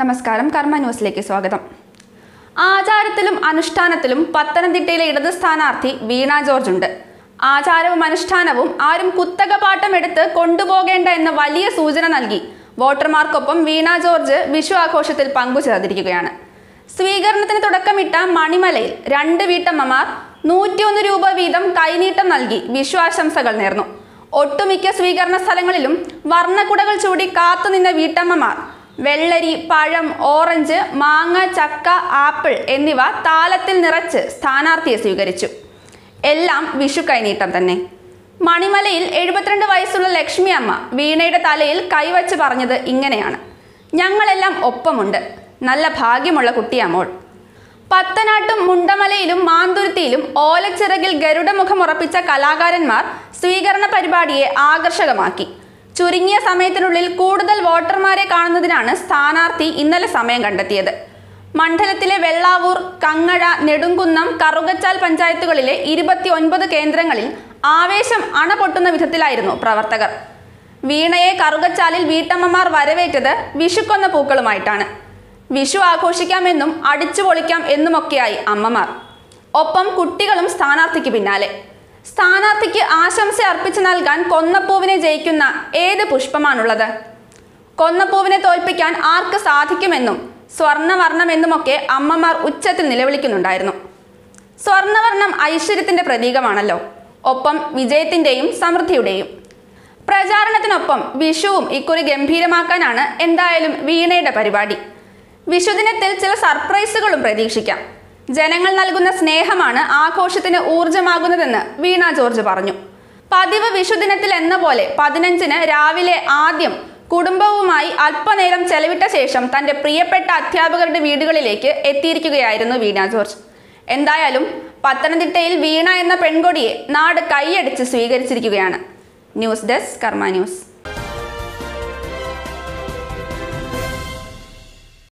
നമസ്കാരം കർമ്മ ന്യൂസിലേക്ക് സ്വാഗതം. ആചാരത്തിലും അനുഷ്ഠാനത്തിലും പത്തനംതിട്ടയിലെ ഇടത് സ്ഥാനാർത്ഥി വീണ ജോർജ് ഉണ്ട് ആചാരവും അനുഷ്ഠാനവും ആരും കുത്തക പാട്ടം എടുത്ത് കൊണ്ടുപോകേണ്ട എന്ന വലിയ സൂചന നൽകി വോട്ടർമാർക്കൊപ്പം വീണ ജോർജ് വിഷു ആഘോഷത്തിൽ പങ്കുചേർന്നിരിക്കുകയാണ്. സ്വീകരണത്തിന് തുടക്കമിട്ട മണിമലയിൽ രണ്ട് വീട്ടമ്മമാർ നൂറ്റിയൊന്ന് രൂപ വീതം കൈനീട്ടം നൽകി വിഷു ആശംസകൾ നേർന്നു. ഒട്ടുമിക്ക സ്വീകരണ സ്ഥലങ്ങളിലും വർണക്കുടകൾ ചൂടി കാത്തുനിന്ന വീട്ടമ്മമാർ വെള്ളരി പഴം ഓറഞ്ച് മാങ്ങ ചക്ക ആപ്പിൾ എന്നിവ താലത്തിൽ നിറച്ച് സ്ഥാനാർത്ഥിയെ സ്വീകരിച്ചു. എല്ലാം വിഷു കൈനീട്ടം തന്നെ. മണിമലയിൽ എഴുപത്തിരണ്ട് വയസ്സുള്ള ലക്ഷ്മി അമ്മ വീണയുടെ തലയിൽ കൈവച്ച് പറഞ്ഞത് ഇങ്ങനെയാണ്. ഞങ്ങളെല്ലാം ഒപ്പമുണ്ട്. നല്ല ഭാഗ്യമുള്ള കുട്ടിയാമോൾ പത്തനാട്ടും മുണ്ടമലയിലും മാന്തുരുത്തിയിലും ഓലച്ചിറകിൽ ഗരുഡമുഖം ഉറപ്പിച്ച കലാകാരന്മാർ സ്വീകരണ പരിപാടിയെ ആകർഷകമാക്കി. ചുരുങ്ങിയ സമയത്തിനുള്ളിൽ കൂടുതൽ വോട്ടർമാരെ കാണുന്നതിനാണ് സ്ഥാനാർത്ഥി ഇന്നലെ സമയം കണ്ടെത്തിയത്. മണ്ഡലത്തിലെ വെള്ളാവൂർ കങ്ങഴ നെടുങ്കുന്നം കറുകച്ചാൽ പഞ്ചായത്തുകളിലെ ഇരുപത്തി ഒൻപത് കേന്ദ്രങ്ങളിൽ ആവേശം അണപൊട്ടുന്ന വിധത്തിലായിരുന്നു പ്രവർത്തകർ. വീണയെ കറുകച്ചാലിൽ വീട്ടമ്മമാർ വരവേറ്റത് വിഷുക്കൊന്ന പൂക്കളുമായിട്ടാണ്. വിഷു ആഘോഷിക്കാമെന്നും അടിച്ചു പൊളിക്കാം എന്നുമൊക്കെയായി അമ്മമാർ. ഒപ്പം കുട്ടികളും സ്ഥാനാർത്ഥിക്ക് പിന്നാലെ. സ്ഥാനാർത്ഥിക്ക് ആശംസ അർപ്പിച്ചു നൽകാൻ കൊന്നപ്പൂവിനെ ജയിക്കുന്ന ഏത് പുഷ്പമാണുള്ളത്? കൊന്നപ്പൂവിനെ തോൽപ്പിക്കാൻ ആർക്ക് സാധിക്കുമെന്നും സ്വർണവർണമെന്നുമൊക്കെ അമ്മമാർ ഉച്ചത്തിൽ നിലവിളിക്കുന്നുണ്ടായിരുന്നു. സ്വർണവർണം ഐശ്വര്യത്തിന്റെ പ്രതീകമാണല്ലോ. ഒപ്പം വിജയത്തിന്റെയും സമൃദ്ധിയുടെയും. പ്രചാരണത്തിനൊപ്പം വിഷുവും ഇക്കുറി ഗംഭീരമാക്കാനാണ് എന്തായാലും വീണയുടെ പരിപാടി. വിഷുദിനത്തിൽ ചില സർപ്രൈസുകളും പ്രതീക്ഷിക്കാം. ജനങ്ങൾ നൽകുന്ന സ്നേഹമാണ് ആഘോഷത്തിന് ഊർജമാകുന്നതെന്ന് വീണ ജോർജ് പറഞ്ഞു. പതിവ് വിഷുദിനത്തിൽ എന്ന പോലെ പതിനഞ്ചിന് രാവിലെ ആദ്യം കുടുംബവുമായി അല്പനേരം ചെലവിട്ട ശേഷം തന്റെ പ്രിയപ്പെട്ട അധ്യാപകരുടെ വീടുകളിലേക്ക് എത്തിയിരിക്കുകയായിരുന്നു വീണ ജോർജ്. എന്തായാലും പത്തനംതിട്ടയിൽ വീണ എന്ന പെൺകൊടിയെ നാട് കൈയടിച്ച് സ്വീകരിച്ചിരിക്കുകയാണ്. News desk Karma news.